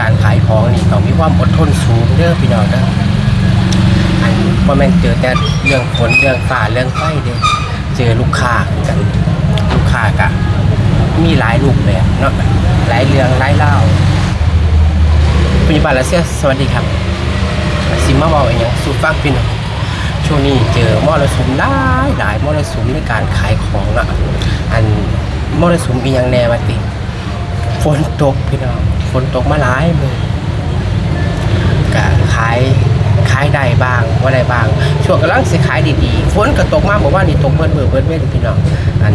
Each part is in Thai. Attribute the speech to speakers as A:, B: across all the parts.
A: การขายของนี่ต้องมีความอดทนสูงเด้อพี่น้องเด้ออันบ่แม่นเจอแต่เรื่องฝนเรื่องฟ้าเรื่องไฟเด้อเจอลูกค้ากัน ลูกค้ากะมีหลายรูปแบบเนาะหลายเรื่องหลายเล่าวปัจจุบันแล้วเสียสวัสดีครับสิมาบอกอย่างสูฟังพี่น้องช่วงนี้เจอมรสุมหลายหลายมรสุมในการขายของอะอันมรสุมอีหยังแน่มาติ ฝนตกพี่น้องฝนตกมาหลายมือก็ขายขายได้บ้างว่าได้บ้าง ช่วงกำลังสิขายดีๆฝนก็ตกมากบอกว่านี่ตกเบิดเบิดเบิดเบิดพี่น้องอัน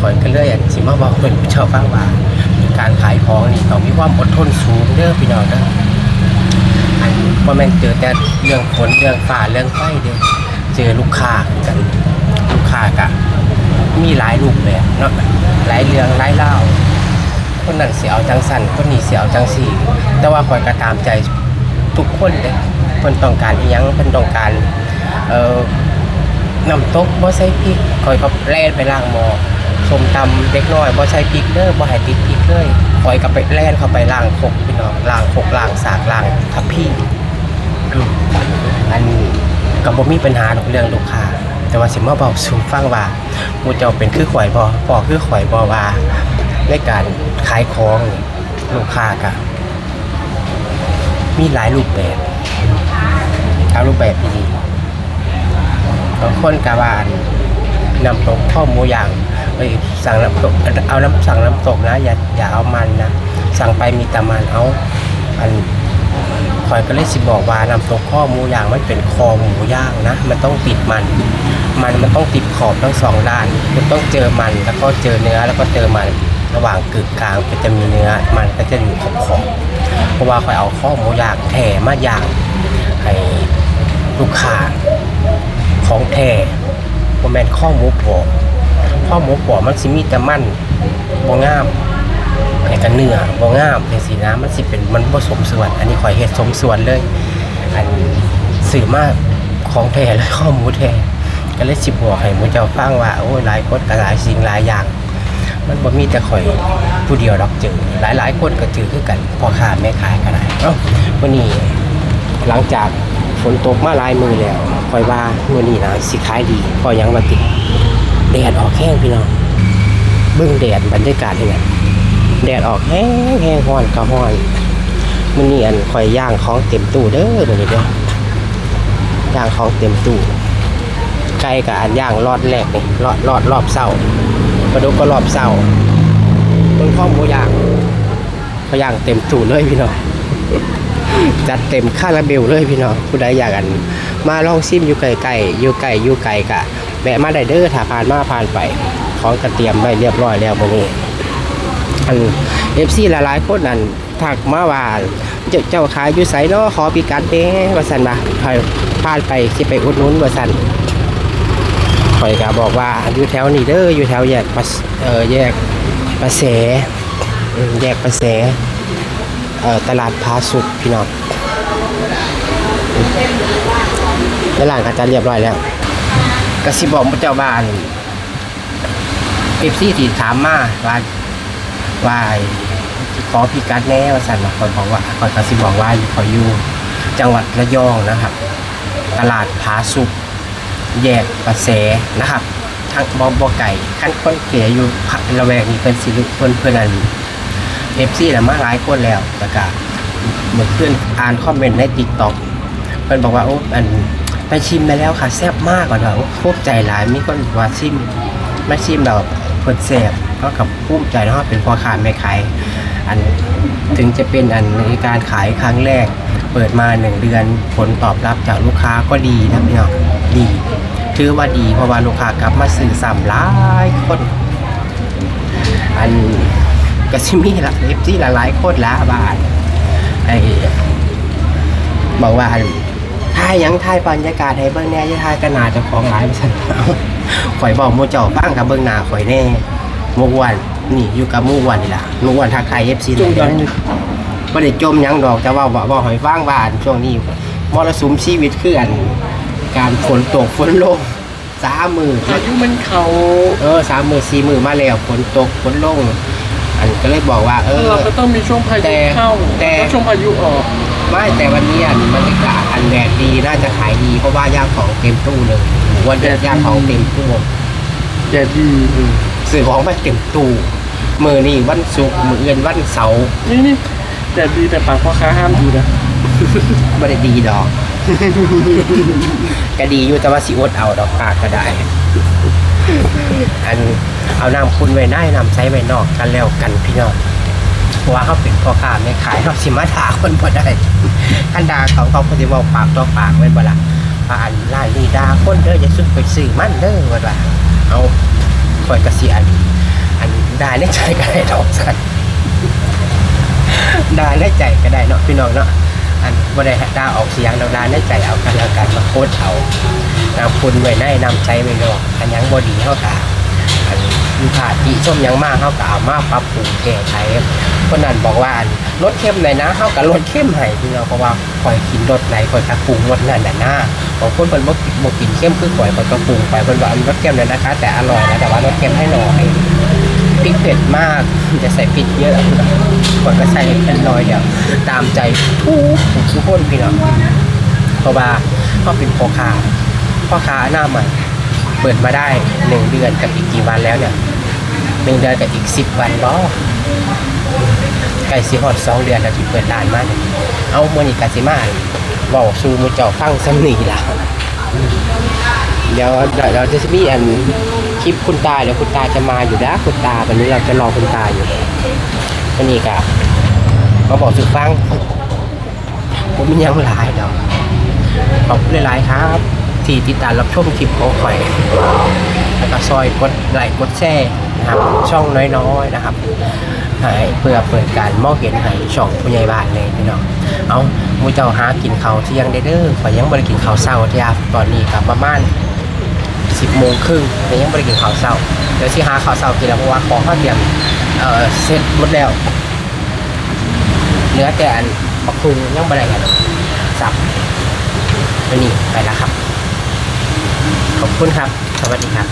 A: คอยกันเลยอันสิมาบอกเพื่อนผู้เช่าฟังว่าการขายของนี่ต้องมีความอดทนสูงเด้อพี่น้องเด้ออันบ่แม่นเจอแต่เรื่องฝนเรื่องฟ้าเรื่องไฟเด้อเจอลูกค้ากันลูกค้ากะมีหลายรูปแบบเนาะหลายเรื่องหลายเล่า คนนั้นเสียเอาจังสันคนนี้เสียเอาจังสี่ แต่ว่าคอยกระตามใจทุกคนเลยเพิ่นต้องการอีหยังเพิ่นต้องการเอ่อน้ำตกบ่ใส่พริกคอยก็แล่นไปล้างหม้อสมตำเด็กน้อยบ่ใส่พริกเด้อบ่ให้ติดพริกเลยคอยก็ไปแล่นเข้าไปล้างคกพี่น้องล้างคกล้างสากล้างทัพพี่อืมอันนี้ก็บ่มีปัญหาดอกเรื่องลูกค้าแต่ว่าสิมาบอกสูฟังว่ามูเจ้าเป็นคือข่อยบอปอคือข่อยบอว่า ในการขายของลูกค้ากะมีหลายรูปแบบเอารูปแบบดีบางคนกะว่านนำตกข้อหมูอย่างเอ้ยสั่งน้ำตกเอาน้ำสั่งน้ำตกนะ อย่าอย่าเอามันนะสั่งไปมีแต่มันเอาอันคอยก็เลยสิบอกว่าน้ำตกข้อหมูย่างมันเป็นคอหมูย่างนะมันต้องติดมัน มันมันต้องติดขอบทั้งสองด้าน มันต้องเจอมันแล้วก็เจอเนื้อแล้วก็เจอมัน ระหว่างกึ่งกลางก็จะมีเนื้อ มันก็จะอยู่ขอบขอบเพราะว่าคอยเอาข้อหมูย่างแถ่มาย่างให้ลูกค้าของแถ่โมแมนข้อหมูปอข้อหมูปอมันสิมีแต่มันบ่งามไอ้กันเนื้อบ่งามเป็นสีน้ำมันสิเป็นมันผสมส่วน อันนี้ขอยเฮ็ดสมส่วนเลย อันสื่อมากของแท้เลยข้อหมูแท้ก็เลยสิบอกให้หมูเจ้าฟังว่าโอ้ยหลายคนก็หลายสิ่งหลายอย่าง มันบ่มีแต่ข่อยผู้เดียวดอกเจอหลายหลายๆคนก็เจอคือกันพ่อค้าแม่ขายก็ได้เอ้าวันนี้หลังจากฝนตกมาหลายมือแล้วข่อยว่ามื้อนี้นะสิขายดีพอยังว่าติดแดดออกแห้งพี่น้องเบิ่งแดดบรรยากาศนี่แหละแดดออกแห้งแห้งห้อนก็ห้อนมันนี่อันข่อยย่างของเต็มตู้เด้อมื้อนี้เด้อย่างของเต็มตู้ไก่กับอันย่างรอดแรกนี่รอดรอดรอบเศร้า ปลาดุกก็รอบเศร้าต้นข้อมูย่างเขาย่างเต็มตู้เลยพี่น้องจัดเต็มคาราเบลเลยพี่น้องผู้ใดอยากอันมาลองซิมอยู่ไก่ไก่อยู่ไก่อยู่ไก่กะแวะมาได้เด้อถ้าผ่านมาผ่านไปของกระเตรียมไว้เรียบร้อยแล้วมื้อนี้อันเอฟซีหลายๆคนนั่นถักมาว่าเจ้าเจ้าขายอยู่ไสเนาะขอพิกัดเด้ว่าซั่นว่าผ่านไปสิไปอุดหนุนว่าซั่น ข่อยก็บอกว่าอยู่แถวนี้เด้ออยู่แถวแยกประเออแยกประแสแยกประแสเออตลาดพาสุขพี่น้องตลาดก็จะเรียบร้อยแล้วก็สิบอกเจ้าบ้านเอฟซีที่ถามมาว่าว่าขอพิกัดแน่ว่าสันมาคอบอกว่าคอกระซิบอกว่าอยู่ขออยู่จังหวัดระยองนะครับ ตลาดผาสุก แยกประแสนะครับทางบอบอไก่ขั้นคนเก๋อยู่ผักระแวกนี้เป็นสิลุเพื่อนเพื่อนอันเอฟซีแหละมาหลายคนแล้วแต่ก็เหมือนเพื่อนอ่านคอมเมนต์ในติ๊กต็อกเพื่อนบอกว่าโอ้อันไปชิมมาแล้วค่ะแซ่บมากกว่าเราโคตรใจหลายมีคนว่าชิมมาชิมแบบเพิ่นแซ่บก็กับภูมิใจเนาะเป็นพ่อค้าแม่ขายอันถึงจะเป็นอันในการขายครั้งแรก เปิดมาหนึ่งเดือนผลตอบรับจากลูกค้าก็ดีนะพี่น้องดี ถือว่าดีเพราะว่าลูกค้ากลับมาซื้อซ้ำหลายคน อันก็ชิมีละเอฟซีหลายๆคนละบาทไอ้บอกว่าอันถ่ายหยังถ่ายบรรยากาศให้เบิ่งแหน่จะถ่ายกันหนาเจะของหลายไปสั่นเอาข่อยบอกหมูเจ้าฟังกับเบิ่งหน้าข่อยแน่หมูอ้วันนี่อยู่กับหมูอ้วันนี่ล่ะหมูอ้วันทักทายเอฟซีเลยบ่ได้จมหยังดอกจะว่าบ่บ่หอยฟางบานช่วงนี้มรสุมชีวิตคืออัน การฝนตกฝนลงสามมือ
B: อายุมันเขา
A: เออสามมือสี่มือมาแล้วฝนตกฝนลง อันก็เลยบอกว่า เออ
B: เราก็ต้องมีช่วงพา
A: แต่
B: ยุเข้า
A: แต่
B: แล้วช่วงพายุออก
A: ไม่แต่วันนี้อะบรรยากาศอันแดดดีน่าจะขายดีเพราะว่าย่างของเต็มตู้เลยวันเด็ดย่างของเต็มตู้
B: แดดดี
A: อืมซื้อของมาเต็มตู้มือนี่วันศุกร์มือเอื่นวันเสาร์
B: นี่นี่แดดดีแต่ปากพ่อค้าห้ามดีนะ
A: ไม่ได้ดีดอก ก็ดีอยู่แต่ว่าสิอดเอาดอกปากก็ได้ อันเอาน้ำคุณไว้ในน้ำใช้ไว้นอกกันแล้วกันพี่น้องเพราะว่าเขาเป็นพ่อค้าไม่ขายเขาสิมาด่าคนบ่ได้คันด่าเขาเขาก็จะบอกปากต่อปากไว้บ่ละว่านไล่นี่ด่าคนเด้ออย่าซื้อไปซื้อมันเด้อว่าว่าเอาคอยกระเสียนอันด่าในใจก็ได้ดอกสันด่าในใจก็ได้เนาะพี่น้องเนาะ อันบ่ได้ด่าออกเสียงดอกด่าในใจเอากันแล้วกันมาโคตรเอานำคุณไว้ในนำใจไว้ดอกอันยังบ่ดีเฮากะอันมีผาติชมยังมากเฮากะเอามาปรับปรุงแก้ไขคนนั้นบอกว่าอันลดเข้มหน่อยนะเฮาก็ลดเข้มให้พี่น้องเพราะว่าข่อยกินรสไหนข่อยก็ปรุงรสนั่นน่ะนะบางคนเพิ่นบ่กินบ่กินเข้มคือข่อยข่อยก็ปรุงไปเพิ่นว่าอันรสเข้มนั่นะคะ แต่อร่อยนะแต่ว่าลดเข้มให้หน่อยพริกเผ็ดมากจะใส่พริกเยอะ คนก็ใส่แค่น้อยเดียวตามใจทุกทุกคนพี่น้องเพราะว่าเขาเป็นพ่อค้าพ่อค้าหน้าใหม่เปิดมาได้หนึ่งเดือนกับอีกกี่วันแล้วเนี่ยหนึ่งเดือนกับอีกสิบวันบ่ไก่สีหอดสองเดือนแล้วที่เปิดร้านมาเนี่ยเอาเมื่อนี้กาสิมาบอกซูมูเจ้าฟังสำนีละเดี๋ยวเดี๋ยวเราจะมีอันคลิปคุณตาเดี๋ยวคุณตาจะมาอยู่นะคุณตาวันนี้เราจะรอคุณตาอยู่ วันนี้กะมาบอกสุดฟังผมมียังหลายดอกขอบคุณหลายๆครับ ที่ติดตามรับชมคลิปของข่อยแล้วก็ซอยกดไลค์กดแชร์นะครับช่องน้อยๆนะครับให้เพื่อเปิดการมองเห็นให้ช่องผู้ใหญ่บ้านเลยพี่น้องเอามูเจ้าหากินข้าวเที่ยงได้เด้อข่อยยังบ่ได้กินข้าวเช้าที่ครับตอนนี้ครับประมาณสิบโมงครึ่งยังไม่ได้กินข้าวเช้าเดี๋ยวที่หาข้าวเช้ากินแล้วเพราะว่าของข้าวเตรียม เอ่อเสร็จหมดแล้วเหลือแต่อันบักคุงยังไม่ได้กันสับวันนี้ไปแล้วครับ ขอบคุณครับ สวัสดีครับ